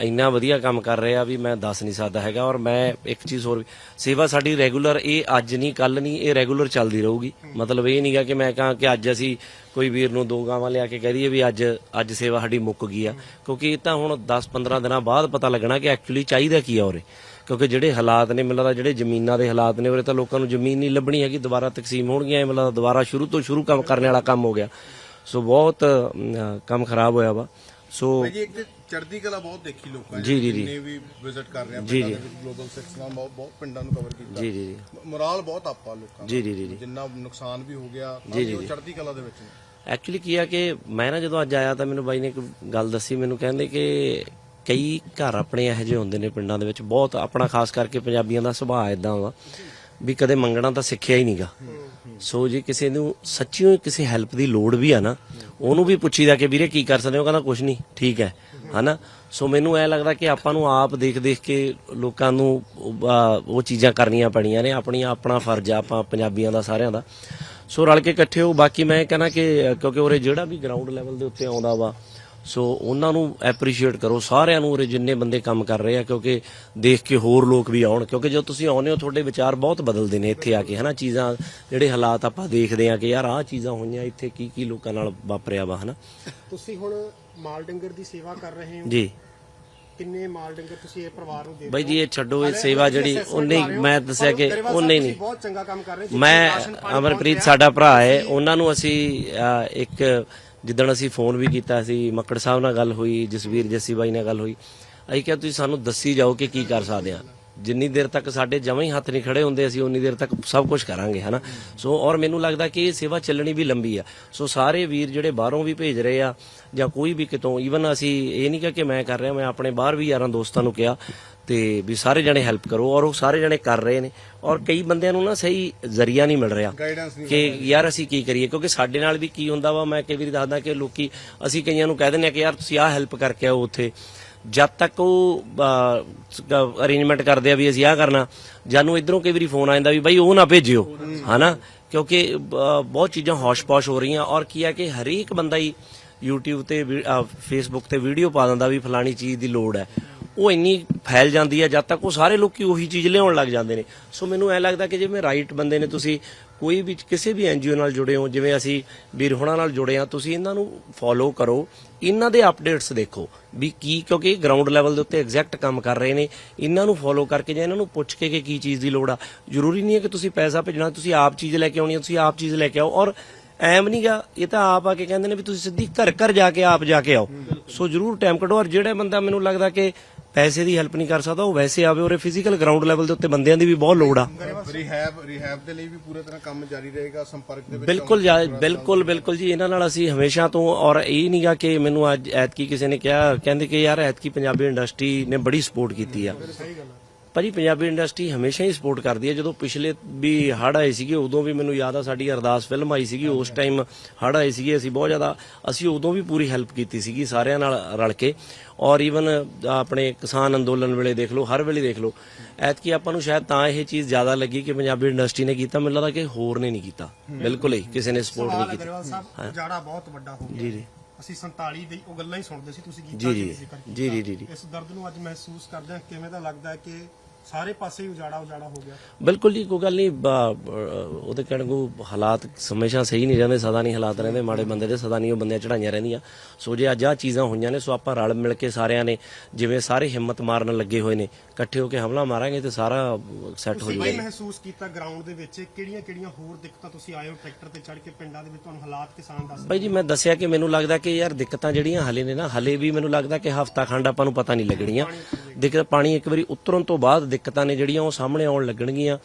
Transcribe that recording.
ਇੰਨਾ ਵਧੀਆ ਕੰਮ ਕਰ ਰਹੇ ਆ ਵੀ ਮੈਂ ਦੱਸ ਨਹੀਂ ਸਕਦਾ ਹੈਗਾ ਔਰ ਮੈਂ ਇੱਕ ਚੀਜ਼ ਹੋਰ ਵੀ ਸੇਵਾ ਸਾਡੀ ਰੈਗੂਲਰ ਇਹ ਅੱਜ ਨਹੀਂ ਕੱਲ ਨਹੀਂ ਇਹ ਰੈਗੂਲਰ ਚੱਲਦੀ ਰਹੂਗੀ। ਮਤਲਬ ਇਹ ਨਹੀਂਗਾ ਕਿ ਮੈਂ ਕਹਾਂ ਕਿ ਅੱਜ ਅਸੀਂ ਕੋਈ ਵੀਰ ਨੂੰ ਦੋ ਗਾਵਾਂ ਲਿਆ ਕੇ ਕਹਿ ਦਈਏ ਵੀ ਅੱਜ ਅੱਜ ਸੇਵਾ ਸਾਡੀ ਮੁੱਕ ਗਈ ਆ। ਕਿਉਂਕਿ ਇਹ ਤਾਂ ਹੁਣ 10-15 ਦਿਨਾਂ ਬਾਅਦ ਪਤਾ ਲੱਗਣਾ ਕਿ ਐਕਚੁਅਲੀ ਚਾਹੀਦਾ ਕੀ ਆ ਉਰੇ। ਕਿਉਂਕਿ ਜਿਹੜੇ ਹਾਲਾਤ ਨੇ ਮੈਨੂੰ ਲੱਗਦਾ ਜਿਹੜੇ ਜ਼ਮੀਨਾਂ ਦੇ ਹਾਲਾਤ ਨੇ ਉਰੇ ਤਾਂ ਲੋਕਾਂ ਨੂੰ ਜ਼ਮੀਨ ਨਹੀਂ ਲੱਭਣੀ ਹੈਗੀ ਦੁਬਾਰਾ ਤਕਸੀਮ ਹੋਣਗੀਆਂ ਇਹ ਮੈਨੂੰ ਦੁਬਾਰਾ ਸ਼ੁਰੂ ਤੋਂ ਸ਼ੁਰੂ ਕੰਮ ਕਰਨ ਵਾਲਾ ਕੰਮ ਹੋ ਗਿਆ। ਸੋ ਬਹੁਤ ਅਮ, ਕੰਮ ਖਰਾਬ ਹੋਇਆ ਵਾ। ਸੋ ਭਾਈ ਜੀ ਇੱਕ ਤੇ ਚੜ੍ਹਦੀ ਕਲਾ ਬਹੁਤ ਦੇਖੀ ਲੋਕਾਂ ਨੇ ਜੀ, ਜੀ, ਜੀ। ਜਿੰਨੇ ਵੀ ਵਿਜ਼ਿਟ ਕਰ ਰਹੇ ਆ ਜੀ, ਪਿੰਡਾਂ ਜੀ। ਦੇ ਵਿੱਚ ਗਲੋਬਲ 6 ਨਾਲ ਬਹੁਤ ਬਹੁਤ ਪਿੰਡਾਂ ਨੂੰ ਕਵਰ ਕੀਤਾ। ਜੀ ਜੀ ਜੀ। ਮੋਰਾਲ ਬਹੁਤ ਆਪਾ ਲੋਕਾਂ ਦਾ। ਜੀ ਜੀ ਜੀ ਜੀ। ਜਿੰਨਾ ਨੁਕਸਾਨ ਵੀ ਹੋ ਗਿਆ ਤਾਂ ਜੀ, ਵੀ ਜੀ, ਉਹ ਜੀ। ਚੜ੍ਹਦੀ ਕਲਾ ਦੇ ਵਿੱਚ ਨੇ। ਐਕਚੁਅਲੀ ਕੀ ਆ ਕਿ ਮੈਂ ਨਾ ਜਦੋਂ ਅੱਜ ਆਇਆ ਤਾਂ ਮੈਨੂੰ ਬਾਈ ਨੇ ਇੱਕ ਗੱਲ ਦੱਸੀ ਮੈਨੂੰ ਕਹਿੰਦੇ ਕਿ ਕਈ ਘਰ ਆਪਣੇ ਇਹੋ ਜਿਹੇ ਹੁੰਦੇ ਨੇ ਪਿੰਡਾਂ ਦੇ ਵਿੱਚ ਬਹੁਤ ਆਪਣਾ ਖਾਸ ਕਰਕੇ ਪੰਜਾਬੀਆਂ ਦਾ ਸੁਭਾਅ ਇਦਾਂ ਵਾ ਵੀ ਕਦੇ ਮੰਗਣਾ ਤਾਂ ਸਿੱਖਿਆ ਹੀ ਨਹੀਂਗਾ ਸੋ ਜੇ ਕਿਸੇ ਨੂੰ ਸੱਚੀਓ ਕਿਸੇ ਹੈਲਪ ਦੀ ਲੋੜ ਵੀ ਆ ਨਾ, ਉਹਨੂੰ ਵੀ ਪੁੱਛੀਦਾ ਕਿ ਵੀਰੇ ਕੀ ਕਰ ਸਕਦੇ ਹੋ? ਕਹਿੰਦਾ ਕੁਝ ਨਹੀਂ, ਠੀਕ ਹੈ, ਹਨਾ? ਸੋ ਮੈਨੂੰ ਐ ਲੱਗਦਾ ਕਿ ਆਪਾਂ ਨੂੰ ਆਪ ਦੇਖ ਦੇਖ ਕੇ ਲੋਕਾਂ ਨੂੰ ਉਹ ਚੀਜ਼ਾਂ ਕਰਨੀਆਂ ਪੈਣੀਆਂ ਨੇ, ਆਪਣੀਆਂ, ਆਪਣਾ ਫਰਜ਼ ਆ, ਆਪਾਂ ਪੰਜਾਬੀਆਂ ਦਾ, ਸਾਰਿਆਂ ਦਾ। ਸੋ ਰਲ ਕੇ ਇਕੱਠੇ ਹੋ, ਬਾਕੀ ਮੈਂ ਕਹਿੰਦਾ ਕਿ ਕਿਉਂਕਿ ਉਰੇ ਜਿਹੜਾ ਵੀ ਗਰਾਊਂਡ ਲੈਵਲ ਦੇ ਉੱਤੇ ਆਉਂਦਾ ਵਾ ਸੋ ਉਹਨਾਂ ਨੂੰ ਐਪਰੀਸ਼ੀਏਟ ਕਰੋ। ਸਾਰਿਆਂ ਨੂੰ ਉਰੇ ਜਿੰਨੇ ਬੰਦੇ ਕੰਮ ਕਰ ਰਹੇ ਆ ਕਿਉਂਕਿ ਦੇਖ ਕੇ ਹੋਰ ਲੋਕ ਵੀ ਆਉਣ ਕਿਉਂਕਿ ਜਦੋਂ ਤੁਸੀਂ ਆਉਂਦੇ ਹੋ ਤੁਹਾਡੇ ਵਿਚਾਰ ਬਹੁਤ ਬਦਲਦੇ ਨੇ ਇੱਥੇ ਆ ਕੇ ਹਨਾ? ਚੀਜ਼ਾਂ ਜਿਹੜੇ ਹਾਲਾਤ ਆਪਾਂ ਦੇਖਦੇ ਆ ਕਿ ਯਾਰ ਆਹ ਚੀਜ਼ਾਂ ਹੋਈਆਂ ਇੱਥੇ ਕੀ ਕੀ ਲੋਕਾਂ ਨਾਲ ਵਾਪਰਿਆ ਵਾ ਹਨਾ? ਤੁਸੀਂ ਹੁਣ ਮਾਲ ਡੰਗਰ ਦੀ ਸੇਵਾ ਕਰ ਰਹੇ ਹੋ। ਜੀ। ਕਿੰਨੇ ਮਾਲ ਡੰਗਰ ਤੁਸੀਂ ਇਹ ਪਰਿਵਾਰ ਨੂੰ ਦੇ ਬਾਈ ਜੀ ਇਹ ਛੱਡੋ ਇਹ ਸੇਵਾ ਜਿਹੜੀ ਉਹ ਨਹੀਂ ਮੈਂ ਦੱਸਿਆ ਕਿ ਉਹ ਨਹੀਂ। ਬਹੁਤ ਚੰਗਾ ਕੰਮ ਕਰ ਰਹੇ। ਮੈਂ ਅਮਰਪ੍ਰੀਤ ਸਾਡਾ ਭਰਾ ਹੈ ਉਹਨਾਂ ਨੂੰ ਅਸੀਂ ਇੱਕ ਜਿੱਦਣ ਅਸੀਂ ਫੋਨ ਵੀ ਕੀਤਾ ਸੀ, ਮੱਕੜ ਸਾਹਿਬ ਨਾਲ ਗੱਲ ਹੋਈ, ਜਸਵੀਰ ਜੱਸੀ ਬਾਈ ਨਾਲ ਗੱਲ ਹੋਈ। ਅਸੀਂ ਕਿਹਾ, ਤੁਸੀਂ ਸਾਨੂੰ ਦੱਸੀ ਜਾਓ ਕਿ ਕੀ ਕਰ ਸਕਦੇ ਆ ਜਿੰਨੀ ਦੇਰ ਤੱਕ ਸਾਡੇ ਜਮਾਂ ਹੀ ਹੱਥ ਨਹੀਂ ਖੜੇ ਹੁੰਦੇ ਅਸੀਂ ਉਨੀ ਦੇਰ ਤੱਕ ਸਭ ਕੁਝ ਕਰਾਂਗੇ ਹਨਾ? ਸੋ ਔਰ ਮੈਨੂੰ ਲੱਗਦਾ ਕਿ ਇਹ ਸੇਵਾ ਚੱਲਣੀ ਵੀ ਲੰਬੀ ਆ। ਸੋ ਸਾਰੇ ਵੀਰ ਜਿਹੜੇ ਬਾਹਰੋਂ ਵੀ ਭੇਜ ਰਹੇ ਆ ਜਾਂ ਕੋਈ ਵੀ ਕਿਤੋਂ ਈਵਨ ਅਸੀਂ ਇਹ ਨਹੀਂ ਕਿਹਾ ਕਿ ਮੈਂ ਕਰ ਰਿਹਾ ਮੈਂ ਆਪਣੇ ਬਾਹਰ ਵੀ ਯਾਰਾਂ ਦੋਸਤਾਂ ਨੂੰ ਕਿਹਾ ਤੇ ਵੀ ਸਾਰੇ ਜਣੇ ਹੈਲਪ ਕਰੋ ਔਰ ਉਹ ਸਾਰੇ ਜਣੇ ਕਰ ਰਹੇ ਨੇ। ਔਰ ਕਈ ਬੰਦਿਆਂ ਨੂੰ ਨਾ ਸਹੀ ਜ਼ਰੀਆ ਨਹੀਂ ਮਿਲ ਰਿਹਾ ਕਿ ਯਾਰ ਅਸੀਂ ਕੀ ਕਰੀਏ ਕਿਉਂਕਿ ਸਾਡੇ ਨਾਲ ਵੀ ਕੀ ਹੁੰਦਾ ਵਾ ਮੈਂ ਕਈ ਵਾਰੀ ਦੱਸਦਾ ਕਿ ਲੋਕੀ ਅਸੀਂ ਕਈਆਂ ਨੂੰ ਕਹਿ ਦਿੰਦੇ ਆ ਕਿ ਯਾਰ ਤੁਸੀਂ ਆਹ ਹੈਲਪ ਕਰਕੇ ਆਓ ਉੱਥੇ। ਜਦ ਤੱਕ ਉਹ ਅਰੇਂਜਮੈਂਟ ਕਰਦੇ ਆ ਵੀ ਅਸੀਂ ਆਹ ਕਰਨਾ ਜਾਨੂੰ ਇਧਰੋਂ ਕਈ ਵਾਰੀ ਫੋਨ ਆ ਜਾਂਦਾ ਵੀ ਬਾਈ ਉਹ ਨਾ ਭੇਜਿਓ, ਹਨਾ? ਕਿਉਂਕਿ ਬਹੁਤ ਚੀਜ਼ਾਂ ਹੌਸ਼-ਪੌਸ਼ ਹੋ ਰਹੀਆਂ, ਔਰ ਕੀ ਆ ਕਿ ਹਰੇਕ ਬੰਦਾ ਹੀ YouTube ਤੇ ਫੇਸਬੁੱਕ ਤੇ ਵੀਡੀਓ ਪਾ ਦਿੰਦਾ ਵੀ ਫਲਾਣੀ ਚੀਜ਼ ਦੀ ਲੋੜ ਹੈ। ਉਹ ਇੰਨੀ ਫੈਲ ਜਾਂਦੀ ਹੈ ਜਦ ਤੱਕ ਉਹ ਸਾਰੇ ਲੋਕੀ ਉਹੀ ਚੀਜ਼ ਲਿਆਉਣ ਲੱਗ ਜਾਂਦੇ ਨੇ। ਸੋ ਮੈਨੂੰ ਐ ਲੱਗਦਾ ਕਿ ਜਿਵੇਂ ਰਾਈਟ ਬੰਦੇ ਨੇ ਤੁਸੀਂ ਕੋਈ ਵੀ ਕਿਸੇ ਵੀ ਐਨਜੀਓ ਨਾਲ ਜੁੜੇ ਹੋ ਜਿਵੇਂ ਅਸੀਂ ਵੀਰ ਹੋਣਾ ਨਾਲ ਜੁੜੇ ਆ ਤੁਸੀਂ ਇਹਨਾਂ ਨੂੰ ਫੋਲੋ ਕਰੋ। ਇਹਨਾਂ ਦੇ ਅਪਡੇਟਸ ਦੇਖੋ ਵੀ ਕੀ ਕਿਉਂਕਿ ਗਰਾਊਂਡ ਲੈਵਲ ਦੇ ਉੱਤੇ ਐਗਜ਼ੈਕਟ ਕੰਮ ਕਰ ਰਹੇ ਨੇ। ਇਹਨਾਂ ਨੂੰ ਫੋਲੋ ਕਰਕੇ ਜਾਂ ਇਹਨਾਂ ਨੂੰ ਪੁੱਛ ਕੇ ਕਿ ਕੀ ਚੀਜ਼ ਦੀ ਲੋੜ ਆ। ਜ਼ਰੂਰੀ ਨਹੀਂ ਹੈ ਕਿ ਤੁਸੀਂ ਪੈਸਾ ਭੇਜਣਾ ਤੁਸੀਂ ਆਪ ਚੀਜ਼ ਲੈ ਕੇ ਆਉਣੀ ਹੈ ਤੁਸੀਂ ਆਪ ਚੀਜ਼ ਲੈ ਕੇ ਆਓ। ਔਰ ਐਮ ਨਹੀਂਗਾ ਇਹ ਤਾਂ ਆਪ ਆ ਕੇ ਕਹਿੰਦੇ ਨੇ ਵੀ ਤੁਸੀਂ ਸਿੱਧੀ ਘਰ ਘਰ ਜਾ ਕੇ ਆਪ ਜਾ ਕੇ ਆਓ। ਸੋ ਜਰੂਰ ਟਾਈਮ ਕੱਢੋ। ਔਰ ਜਿਹੜਾ ਬੰਦਾ ਮੈਨੂੰ ਲੱਗਦਾ ਕਿ ਪੈਸੇ ਦੀ ਹੈਲਪ ਨਹੀਂ ਕਰ ਸਕਦਾ ਉਹ ਵੈਸੇ ਆਵੇ ਔਰ ਫਿਜ਼ੀਕਲ ਗਰਾਊਂਡ ਲੈਵਲ ਦੇ ਉੱਤੇ ਬੰਦਿਆਂ ਦੀ ਵੀ ਬਹੁਤ ਲੋੜ ਆ। ਰਿਹੈਬ ਰਿਹੈਬ ਦੇ ਲਈ ਵੀ ਪੂਰੇ ਤਰ੍ਹਾਂ ਕੰਮ ਜਾਰੀ ਰਹੇਗਾ ਸੰਪਰਕ ਦੇ ਵਿੱਚ ਬਿਲਕੁਲ ਜਾ- ਬਿਲਕੁਲ ਬਿਲਕੁਲ ਜੀ ਇਹਨਾਂ ਨਾਲ ਅਸੀਂ ਹਮੇਸ਼ਾ ਤੋਂ ਔਰ ਇਹ ਨਹੀਂਗਾ ਕਿ ਮੈਨੂੰ ਅੱਜ ਐਤਕੀ ਕਿਸੇ ਨੇ ਕਿਹਾ ਕਹਿੰਦੇ ਕਿ ਯਾਰ ਐਤਕੀ ਪੰਜਾਬੀ ਇੰਡਸਟਰੀ ਨੇ ਬੜੀ ਸਪੋਰਟ ਕੀਤੀ ਆ। ਭਾਜੀ ਪੰਜਾਬੀ ਇੰਡਸਟਰੀ ਹਮੇਸ਼ਾ ਹੀ ਸਪੋਰਟ ਕਰਦੀ ਹੈ। ਜਦੋਂ ਪਿਛਲੇ ਵੀ ਹੜ੍ਹ ਆਏ ਸੀਗੇ ਉਦੋਂ ਵੀ ਮੈਨੂੰ ਯਾਦ ਆ ਸਾਡੀ ਅਰਦਾਸ ਫਿਲਮ ਆਈ ਸੀਗੀ। ਉਸ ਟਾਈਮ ਹੜ੍ਹ ਆਏ ਸੀਗੇ ਅਸੀਂ ਬਹੁਤ ਜ਼ਿਆਦਾ ਅਸੀਂ ਉਦੋਂ ਵੀ ਪੂਰੀ ਹੈਲਪ ਕੀਤੀ ਸੀਗੀ ਸਾਰਿਆਂ ਨਾਲ ਰਲ ਕੇ। ਔਰ ਈਵਨ ਆਪਣੇ ਕਿਸਾਨ ਅੰਦੋਲਨ ਵੇਲੇ ਦੇਖ ਲਓ ਹਰ ਵੇਲੇ ਦੇਖ ਲਓ ਐਤਕੀ ਆਪਾਂ ਨੂੰ ਸ਼ਾਇਦ ਤਾਂ ਇਹ ਚੀਜ਼ ਜ਼ਿਆਦਾ ਲੱਗੀ ਕਿ ਪੰਜਾਬੀ ਇੰਡਸਟਰੀ ਨੇ ਕੀਤਾ। ਮੈਨੂੰ ਲੱਗਦਾ ਕਿ ਹੋਰ ਨੇ ਨਹੀਂ ਕੀਤਾ। ਬਿਲਕੁਲ ਹੀ ਕਿਸੇ ਨੇ ਸਪੋਰਟ ਨਹੀਂ ਹੈ ਕੀਤੀ। ਸਾਹਿਬ ਉਜਾੜਾ ਬਹੁਤ ਵੱਡਾ ਹੋ ਗਿਆ। ਜੀ ਜੀ। ਅਸੀਂ 47 ਦੀ ਉਹ ਗੱਲਾਂ ਹੀ ਸੁਣਦੇ ਸੀ ਤੁਸੀਂ ਗੀਤਾਂ ਜੀ, ਜੀ। ਜੀ, ਜੀ, ਜੀ, ਜੀ। ਇਸ ਦਰਦ ਨੂੰ ਅੱਜ ਮਹਿਸੂਸ ਕਰਦੇ ਹਾਂ ਕਿਵੇਂ ਦਾ ਲੱਗਦਾ ਹੈ ਕਿ ਸਾਰੇ ਪਾਸੇ ਹੀ ਉਜਾੜਾ ਉਜਾੜਾ ਹੋ ਗਿਆ। ਬਿਲਕੁਲ ਜੀ ਕੋਈ ਗੱਲ ਨਹੀਂ ਬ- ਬ- ਉਹਦੇ ਕਹਿਣ ਕੋ ਹਾਲਾਤ ਹਮੇਸ਼ਾ ਸਹੀ ਨਹੀਂ ਰਹਿੰਦੇ ਸਦਾ ਨਹੀਂ ਹਾਲਾਤ ਰਹਿੰਦੇ ਮਾੜੇ ਬੰਦੇ ਦੇ ਸਦਾ ਨਹੀਂ ਉਹ ਬੰਦਿਆਂ ਚੜਾਈਆਂ ਰਹਿੰਦੀਆਂ। ਸੋ ਜੇ ਅੱਜ ਆ ਚੀਜ਼ਾਂ ਹੋਈਆਂ ਨੇ ਸੋ ਆਪਾਂ ਰਲ ਮਿਲ ਕੇ ਸਾਰਿਆਂ ਨੇ ਜਿਵੇਂ ਸਾਰੇ ਹਿੰਮਤ ਮਾਰਨ ਲੱਗੇ ਹੋਏ ਨੇ ਇਕੱਠੇ ਹੋ ਕੇ ਹਮਲਾ ਮਾਰਾਂਗੇ ਤੇ ਸਾਰਾ ਸੈੱਟ ਹੋ ਤੁਸੀਂ ਜਾਊਗਾ ਬਾਈ ਮਹਿਸੂਸ ਕੀਤਾ ਗਰਾਊਂਡ ਦੇ ਵਿੱਚ ਕਿਹੜੀਆਂ ਕਿਹੜੀਆਂ ਹੋਰ ਦਿੱਕਤਾਂ ਤੁਸੀਂ ਆਏ ਹੋ ਟਰੈਕਟਰ ਤੇ ਚੜ੍ਹ ਕੇ ਪਿੰਡਾਂ ਦੇ ਵਿੱਚ? ਤੁਹਾਨੂੰ ਹਾਲਾਤ ਕਿਸਾਨ ਦੱਸ ਬਾਈ ਜੀ ਮੈਂ ਦੱਸਿਆ ਕਿ ਮੈਨੂੰ ਲੱਗਦਾ ਕਿ ਯਾਰ ਦਿੱਕਤਾਂ ਜਿਹੜੀਆਂ ਹਲੇ ਨੇ ਨਾ ਹਲੇ ਵੀ ਮੈਨੂੰ ਲੱਗਦਾ ਕਿ ਹਫਤਾ ਖੰਡ ਆਪਾਂ ਨੂੰ ਪਤਾ ਨਹੀਂ ਲੱਗਣੀਆਂ। ਦਿੱਕਤ ਪਾਣੀ ਇੱਕ ਵਾਰੀ ਉਤਰਨ ਤੋਂ ਬਾਅਦ ਦਿੱਕਤਾਂ ਨੇ ਜਿਹੜੀਆਂ ਉਹ ਸਾਹਮਣੇ ਆਉਣ ਲੱਗਣਗੀਆਂ।